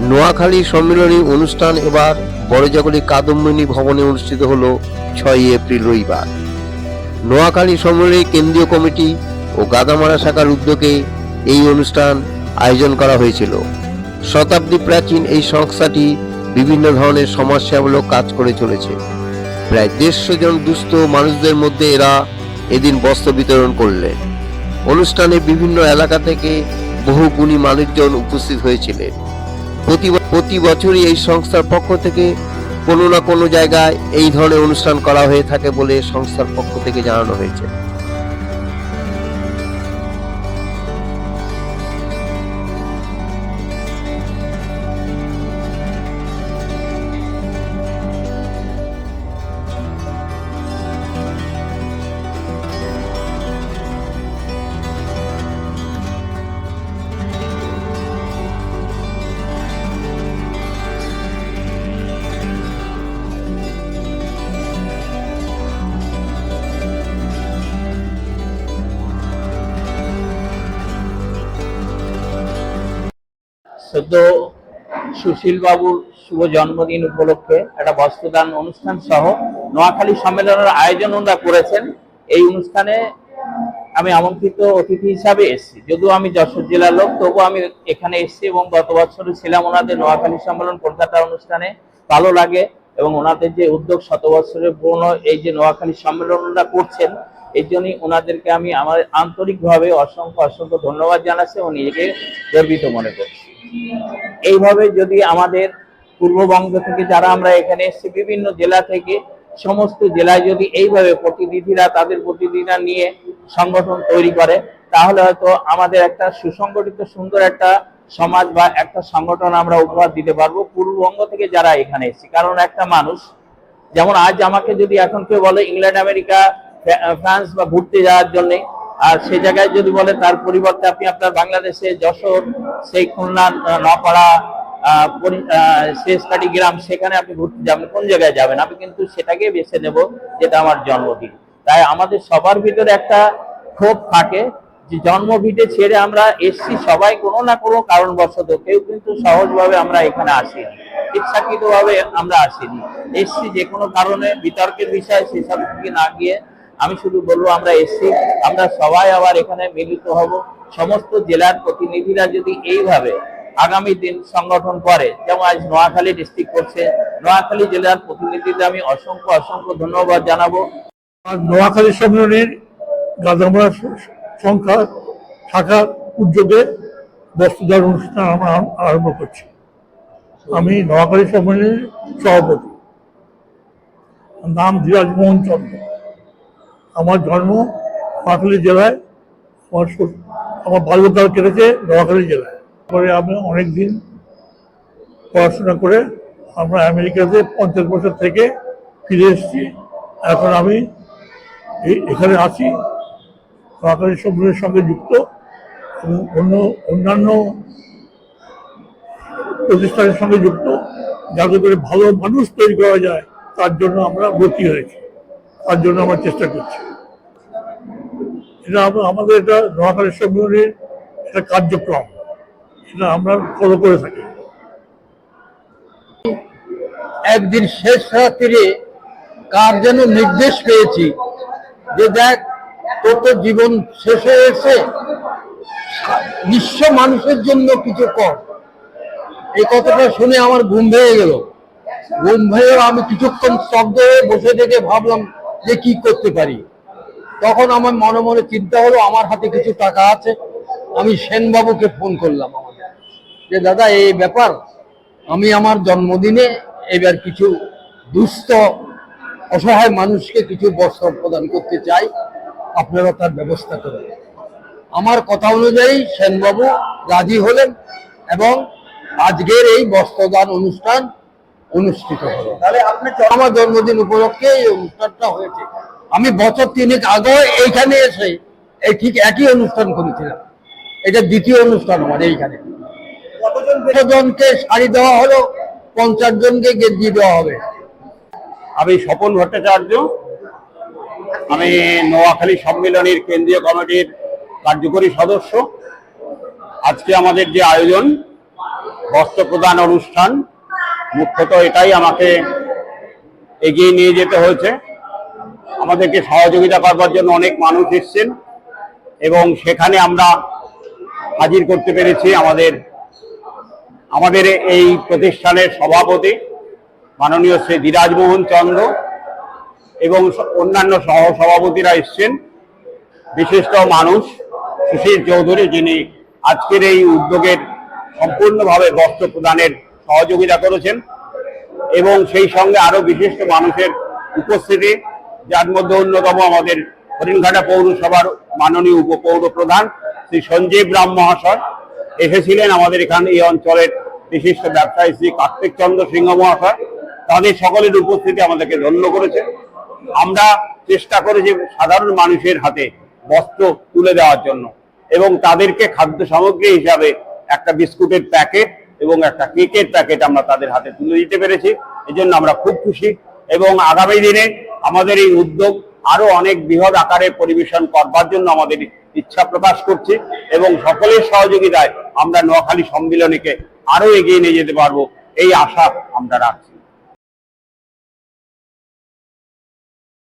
নোয়াখালী সম্মেলনী অনুষ্ঠান এবার বড়জাগরী কাদম্বিনী ভবনে অনুষ্ঠিত হলো ছয়ই এপ্রিল রবিবার। নোয়াখালী সম্মেলনী কেন্দ্রীয় কমিটি ও গাদামারা শাখার উদ্যোগে এই অনুষ্ঠান আয়োজন করা হয়েছিল। শতাব্দী প্রাচীন এই সংস্থাটি বিভিন্ন ধরনের সমাজসেবামূলক কাজ করে চলেছে। প্রায় দেড়শো জন দুস্থ মানুষদের মধ্যে এরা এদিন বস্ত্র বিতরণ করলেন। অনুষ্ঠানে বিভিন্ন এলাকা থেকে বহু গুণী মানুষজন উপস্থিত হয়েছিলেন। প্রতি বছরই এই সংস্থার পক্ষ থেকে কোনো না কোনো জায়গায় এই ধরনের অনুষ্ঠান করা হয়ে থাকে বলে সংস্থার পক্ষ থেকে জানানো হয়েছে। সদ্য সুশীল বাবুর শুভ জন্মদিন উপলক্ষে একটা বস্ত্রদান অনুষ্ঠান সহ নোয়াখালী সম্মেলনের আয়োজন ওনারা করেছেন। এই অনুষ্ঠানে আমি আমন্ত্রিত অতিথি হিসাবে এসেছি। যদিও আমি যশোর জেলার লোক, তবুও আমি এখানে এসেছি এবং গত বছরে ছিলাম ওনাদের নোয়াখালী সম্মেলন কলকাতা অনুষ্ঠানে। ভালো লাগে এবং ওনাদের যে উদ্যোগ শত বছরের পুরনো এই যে নোয়াখালী সম্মেলন ওনারা করছেন, এই জন্যই ওনাদেরকে আমি আমার আন্তরিকভাবে অসংখ্য অসংখ্য ধন্যবাদ জানাচ্ছি এবং নিজেকে গর্বিত মনে করছি। এইভাবে যদি আমাদের পূর্ববঙ্গ থেকে যারা আমরা এখানে এসেছি, বিভিন্ন জেলা থেকে, সমস্ত জেলায় যদি এইভাবে প্রতিনিধিরা তাদের প্রতিনিধিরা নিয়ে সংগঠন তৈরি করে, তাহলে হয়তো আমাদের একটা সুসংগঠিত সুন্দর একটা সমাজ বা একটা সংগঠন আমরা উপহার দিতে পারব পূর্ববঙ্গ থেকে যারা এখানে এসেছি। কারণ একটা মানুষ, যেমন আজ আমাকে যদি এখন কেউ বলে, ইংল্যান্ড, আমেরিকা ফ্রান্স বা ঘুরতে যাওয়ার জন্য আর সে জায়গায় যদি বলে তার পরিবর্তে আপনি আপনার বাংলাদেশে যশোর, সেই খুলনা নপাড়া শেষকাটি গ্রাম, সেখানে আপনি ঘুরতে যাবেন। কোন জায়গায় যাবেন? আমি কিন্তু সেটাকে বেছে নেব, যেটা আমার জন্মদিন। তাই আমাদের সবার ভিতরে একটা ক্ষোভ থাকে যে জন্মভিটে ছেড়ে আমরা এসছি সবাই কোনো না কোনো কারণবশত। কেউ কিন্তু সহজভাবে আমরা এখানে আসিনি। ইচ্ছাকৃত ভাবে আমরা আসিনি। এসছি যে কোনো কারণে, বিতর্কের বিষয় সেসব দিকে না গিয়ে আমি শুধু বলব, আমরা এসছি, আমরা সবাই আবার এখানে মিলিত হব। সমস্ত জেলার প্রতিনিধিরা যদি এইভাবে আগামী দিন সংগঠন করে, যেমন আজ নোয়াখালী ডিস্ট্রিক্ট করছে, নোয়াখালী জেলার প্রতিনিধিদের আমি অসংখ্য অসংখ্য ধন্যবাদ জানাব। নোয়াখালী সম্মেলনের সংখ্যা শাখার উদ্যোগে বস্ত্রদান অনুষ্ঠান আমরা আরম্ভ করছি। আমি নোয়াখালী সম্মেলনের সভাপতি। নাম ধীরাজ মোহন চন্দ্র। আমার জন্ম নোয়াখালী জেলায়, আমার আমার বাল্যকাল কেটেছে নোয়াখালী জেলায়। পরে আমি অনেক দিন পড়াশোনা করে আমরা আমেরিকাতে পঞ্চাশ বছর থেকে ফিরে এসেছি। এখন আমি এখানে আছি সরকারি সম্মেলনের সঙ্গে যুক্ত এবং অন্য অন্যান্য প্রতিষ্ঠানের সঙ্গে যুক্ত। যাতে করে ভালো মানুষ তৈরি করা যায়, তার জন্য আমরা ভর্তি হয়েছি। তার জন্য আমরা চেষ্টা করছি। এটা আমাদের এটা নোয়াখালী সম্মেলনের একটা কার্যক্রম। এটা আমরা ফলো করে থাকি। একদিন শেষ রাত্রিরে কার যেন নির্দেশ পেয়েছি যে দেখ, তোর তো জীবন শেষ হয়েছে নিঃস্ব মানুষের জন্য কিছু কর। এই কথাটা শুনে আমার ঘুম ভেঙে গেল। ঘুম ভেঙে আমি কিছুক্ষণ স্তব্ধ হয়ে বসে থেকে ভাবলাম যে কি করতে পারি? তখন আমার মনে মনে চিন্তা হলো, আমার হাতে কিছু টাকা আছে, আমি সেনবাবুকে ফোন করলাম যে, দাদা, এই ব্যাপার, আমি আমার জন্মদিনে এবার কিছু দুস্থ, অসহায় মানুষকে কিছু বস্ত্র প্রদান করতে চাই, আপনারা তার ব্যবস্থা করুন। আমার কথা অনুযায়ী সেনবাবু রাজি হলেন এবং আজকের এই বস্ত্রদান অনুষ্ঠান অনুষ্ঠিত হলো আমার জন্মদিন উপলক্ষে এই অনুষ্ঠানটা হয়েছে। আমি বছর তিনেক আগে এইখানে এসে এই ঠিক একই অনুষ্ঠান করেছিলাম। এটা দ্বিতীয় অনুষ্ঠান আমার এইখানে। জনকে শাড়ি দেওয়া হলো? পঞ্চাশ জনকে গেঞ্জি দেওয়া হবে। আমি স্বপন ভট্টাচার্য। আমি নোয়াখালী সম্মেলনের কেন্দ্রীয় কমিটির কার্যকরী সদস্য। আজকে আমাদের যে আয়োজন বস্ত্র প্রদান অনুষ্ঠান মুখ্যত এটাই আমাকে এগিয়ে নিয়ে যেতে হয়েছে। আমাদেরকে সহযোগিতা করবার জন্য অনেক মানুষ এসছেন এবং সেখানে আমরা হাজির করতে পেরেছি আমাদের আমাদের এই প্রতিষ্ঠানের সভাপতি মাননীয় শ্রী ধীরাজমোহন চন্দ্র এবং অন্যান্য সহ সভাপতিরা এসছেন। বিশিষ্ট মানুষ সুশীল চৌধুরী যিনি আজকের এই উদ্যোগের সম্পূর্ণভাবে বস্ত্র প্রদানের সহযোগিতা করেছেন এবং সেই সঙ্গে আরও বিশিষ্ট মানুষের উপস্থিতি, যার মধ্যে অন্যতম আমাদের হরিণঘাটা পৌরসভার মাননীয় উপপৌর প্রধান শ্রী সঞ্জীব রাম মহাশয়। এসেছিলেন আমাদের এখানে এই অঞ্চলের বিশিষ্ট ব্যবসায়ী শ্রী কার্তিক চন্দ্র সিংহ মহাশয়। তাদের সকলের উপস্থিতি আমাদেরকে ধন্য করেছে। আমরা চেষ্টা করেছি সাধারণ মানুষের হাতে বস্ত্র তুলে দেওয়ার জন্য এবং তাদেরকে খাদ্য সামগ্রী হিসাবে একটা বিস্কুটের প্যাকেট এবং একটা কেকের প্যাকেট আমরা তাদের হাতে তুলে দিতে পেরেছি। এই জন্য আমরা খুব খুশি। এবং আগামী দিনে আমাদের এই উদ্যোগ আরও অনেক বৃহৎ আকারে পরিবেশন করবার জন্য আমাদের ইচ্ছা প্রকাশ করছি এবং সকলের সহযোগিতায় আমরা নোয়াখালী সম্মিলনীকে আরও এগিয়ে নিয়ে যেতে পারব, এই আশা আমরা রাখছি।